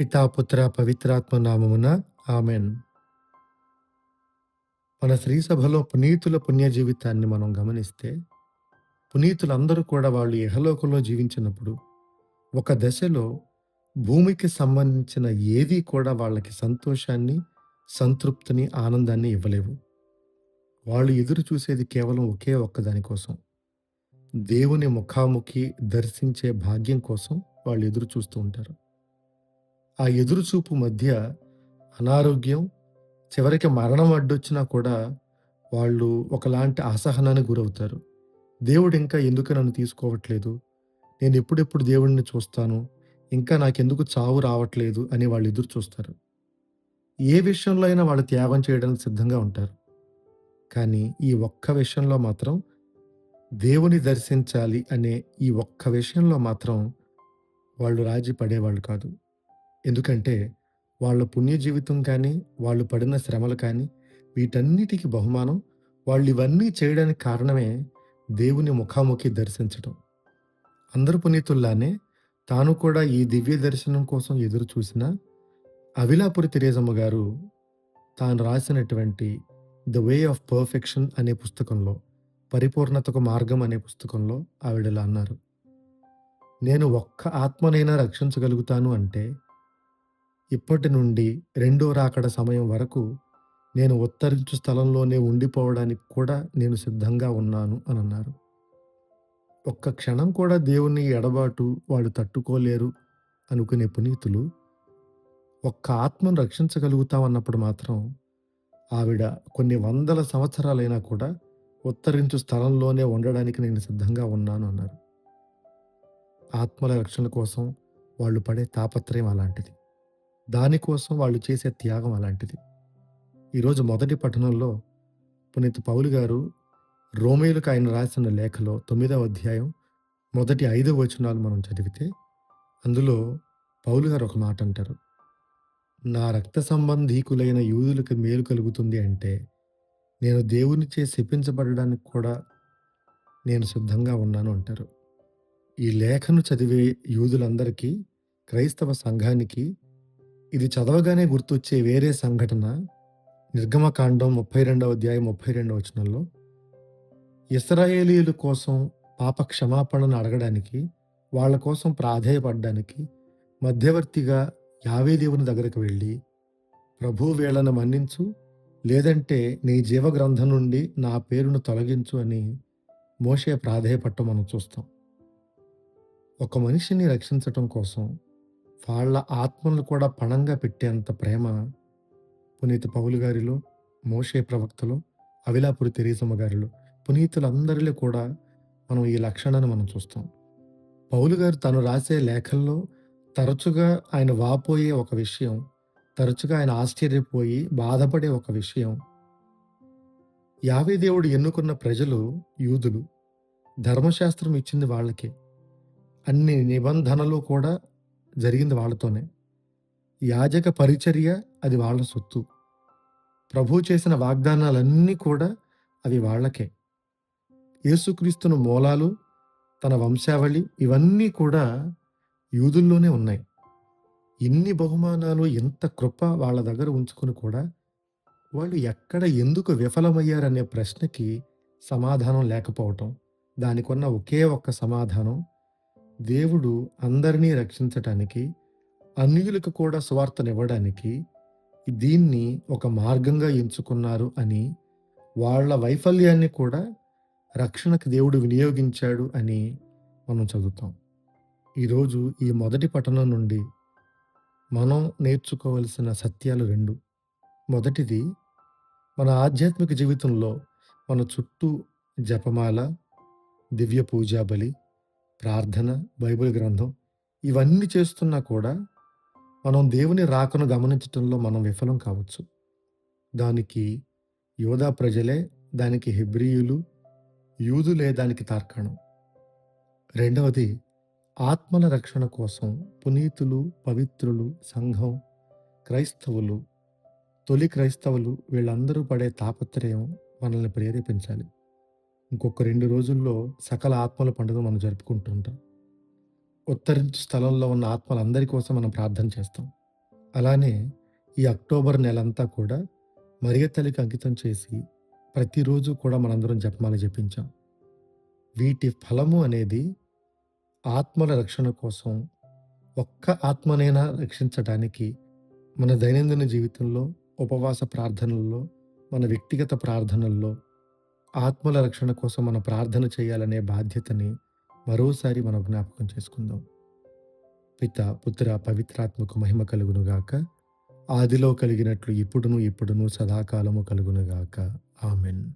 పితాపుత్ర పవిత్రాత్మ నామమున ఆమెన్. మన శ్రీ సభలో పునీతుల పుణ్య జీవితాన్ని మనం గమనిస్తే పునీతులందరూ కూడా వాళ్ళు ఇహలోకంలో జీవించినప్పుడు ఒక దశలో భూమికి సంబంధించిన ఏది కూడా వాళ్ళకి సంతోషాన్ని సంతృప్తిని ఆనందాన్ని ఇవ్వలేవు. వాళ్ళు ఎదురు చూసేది కేవలం ఒకే ఒక్క దానికోసం దేవుని ముఖాముఖి దర్శించే భాగ్యం కోసం వాళ్ళు ఎదురు చూస్తూ ఉంటారు. ఆ ఎదురుచూపు మధ్య అనారోగ్యం చివరికి మరణం అడ్డొచ్చినా కూడా వాళ్ళు ఒకలాంటి అసహనానికి గురవుతారు. దేవుడు ఇంకా ఎందుకు నన్ను తీసుకోవట్లేదు? నేను ఎప్పుడెప్పుడు దేవుడిని చూస్తాను? ఇంకా నాకెందుకు చావు రావట్లేదు? అని వాళ్ళు ఎదురు చూస్తారు ఏ విషయంలో అయినా వాళ్ళు త్యాగం చేయడానికి సిద్ధంగా ఉంటారు. కానీ ఈ ఒక్క విషయంలో మాత్రం దేవుని దర్శించాలి అనే ఈ ఒక్క విషయంలో మాత్రం వాళ్ళు రాజీ పడేవాళ్ళు కాదు. ఎందుకంటే వాళ్ళ పుణ్య జీవితం కానీ వాళ్ళు పడిన శ్రమలు కానీ వీటన్నిటికీ బహుమానం వాళ్ళు ఇవన్నీ చేయడానికి కారణమే దేవుని ముఖాముఖి దర్శించడం అందరు పునీతుల్లానే తాను కూడా ఈ దివ్య దర్శనం కోసం ఎదురు చూసిన అవిలాపురి తెరేజమ్మ గారు తాను రాసినటువంటి ద వే ఆఫ్ పర్ఫెక్షన్ అనే పుస్తకంలో పరిపూర్ణతకు మార్గం అనే పుస్తకంలో ఆవిడలా అన్నారు. నేను ఒక్క ఆత్మనైనా రక్షించగలుగుతాను అంటే ఇప్పటి నుండి రెండో రాకడ సమయం వరకు నేను ఉత్తరించు స్థలంలోనే ఉండిపోవడానికి కూడా నేను సిద్ధంగా ఉన్నాను అని అన్నారు. ఒక్క క్షణం కూడా దేవుని ఎడబాటు వాడు తట్టుకోలేరు అనుకునే పునీతులు ఒక్క ఆత్మను రక్షించగలుగుతామన్నప్పుడు మాత్రం ఆవిడ కొన్ని వందల సంవత్సరాలైనా కూడా ఉత్తరించు స్థలంలోనే ఉండడానికి నేను సిద్ధంగా ఉన్నాను అన్నారు. ఆత్మల రక్షణ కోసం వాళ్ళు పడే తాపత్రయం అలాంటిది. దానికోసం వాళ్ళు చేసే త్యాగం అలాంటిది. ఈరోజు మొదటి పట్టణంలో పునీత్ పౌలు గారు రోమేలకు ఆయన రాసిన లేఖలో తొమ్మిదవ అధ్యాయం మొదటి ఐదు వచనాలు మనం చదివితే అందులో పౌలు గారు ఒక మాట అంటారు. నా రక్త సంబంధీకులైన యూదులకు మేలు కలుగుతుంది అంటే నేను దేవునిచే శపించబడడానికి కూడా నేను సిద్ధంగా ఉన్నాను అంటారు. ఈ లేఖను చదివే యూదులందరికీ క్రైస్తవ సంఘానికి ఇది చదవగానే గుర్తొచ్చే వేరే సంఘటన నిర్గమకాండం ముప్పై రెండవ అధ్యాయం ముప్పై రెండవ వచనంలో. ఇస్రాయేలీల కోసం పాప క్షమాపణను అడగడానికి వాళ్ళ కోసం ప్రాధేయపడడానికి మధ్యవర్తిగా యావేదేవుని దగ్గరకు వెళ్ళి ప్రభు వీళ్ళను మన్నించు లేదంటే నీ జీవగ్రంథం నుండి నా పేరును తొలగించు అని మోషే ప్రాధేయపట్టం మనం చూస్తాం. ఒక మనిషిని రక్షించటం కోసం వాళ్ళ ఆత్మలను కూడా పణంగా పెట్టేంత ప్రేమ పునీత పౌలు గారిలో మోషే ప్రవక్తలో అవిలాపురి తెరీసమ్మ గారిలో పునీతులందరిలో కూడా మనం ఈ లక్షణాన్ని మనం చూస్తాం. పౌలు గారు తను రాసే లేఖల్లో తరచుగా ఆయన వాపోయే ఒక విషయం తరచుగా ఆయన ఆశ్చర్యపోయి బాధపడే ఒక విషయం. యావే దేవుడు ఎన్నుకున్న ప్రజలు యూదులు. ధర్మశాస్త్రం ఇచ్చింది వాళ్ళకే. అన్ని నిబంధనలు కూడా జరిగింది వాళ్ళతోనే. యాజక పరిచర్య అది వాళ్ళ సొత్తు. ప్రభు చేసిన వాగ్దానాలన్నీ కూడా అవి వాళ్ళకే. యేసుక్రీస్తును మూలాలు తన వంశావళి ఇవన్నీ కూడా యూదుల్లోనే ఉన్నాయి. ఇన్ని బహుమానాలు ఇంత కృప వాళ్ళ దగ్గర ఉంచుకుని కూడా వాళ్ళు ఎక్కడ ఎందుకు విఫలమయ్యారనే ప్రశ్నకి సమాధానం లేకపోవటం దానికున్న ఒకే ఒక్క సమాధానం దేవుడు అందరినీ రక్షించటానికి అన్యులకు కూడా స్వార్థనివ్వడానికి దీన్ని ఒక మార్గంగా ఎంచుకున్నారు అని వాళ్ళ వైఫల్యాన్ని కూడా రక్షణకు దేవుడు వినియోగించాడు అని మనం చదువుతాం. ఈరోజు ఈ మొదటి పట్టణం నుండి మనం నేర్చుకోవలసిన సత్యాలు రెండు. మొదటిది మన ఆధ్యాత్మిక జీవితంలో మన చుట్టూ జపమాల దివ్య పూజా బలి ప్రార్థన బైబిల్ గ్రంథం ఇవన్నీ చేస్తున్నా కూడా మనం దేవుని రాకను గమనించడంలో మనం విఫలం కావచ్చు. దానికి యోధా ప్రజలే దానికి హెబ్రియులు యూదులే దానికి తార్కాణం. రెండవది ఆత్మల రక్షణ కోసం పునీతులు పవిత్రులు సంఘం క్రైస్తవులు తొలి క్రైస్తవులు వీళ్ళందరూ పడే తాపత్రయం మనల్ని ప్రేరేపించాలి. ఇంకొక రెండు రోజుల్లో సకల ఆత్మల పండుగ మనం జరుపుకుంటుంటాం ఉత్తరించు స్థలంలో ఉన్న ఆత్మలందరి కోసం మనం ప్రార్థన చేస్తాం అలానే ఈ అక్టోబర్ నెలంతా కూడా మరియ తల్లికి అంకితం చేసి ప్రతిరోజు కూడా మనందరం జపమాల జపించాం. వీటి ఫలము అనేది ఆత్మల రక్షణ కోసం ఒక్క ఆత్మనైనా రక్షించటానికి మన దైనందిన జీవితంలో, ఉపవాస ప్రార్థనల్లో, మన వ్యక్తిగత ప్రార్థనల్లో ఆత్మల రక్షణ కోసం మనం ప్రార్థన చేయాలనే బాధ్యతని మరోసారి మనం జ్ఞాపకం చేసుకుందాం. పిత, పుత్ర, పవిత్రాత్మకు మహిమ కలుగునుగాక. ఆదిలో కలిగినట్లు ఇప్పుడును, ఇప్పుడును సదాకాలము కలుగునుగాక. ఆమెన్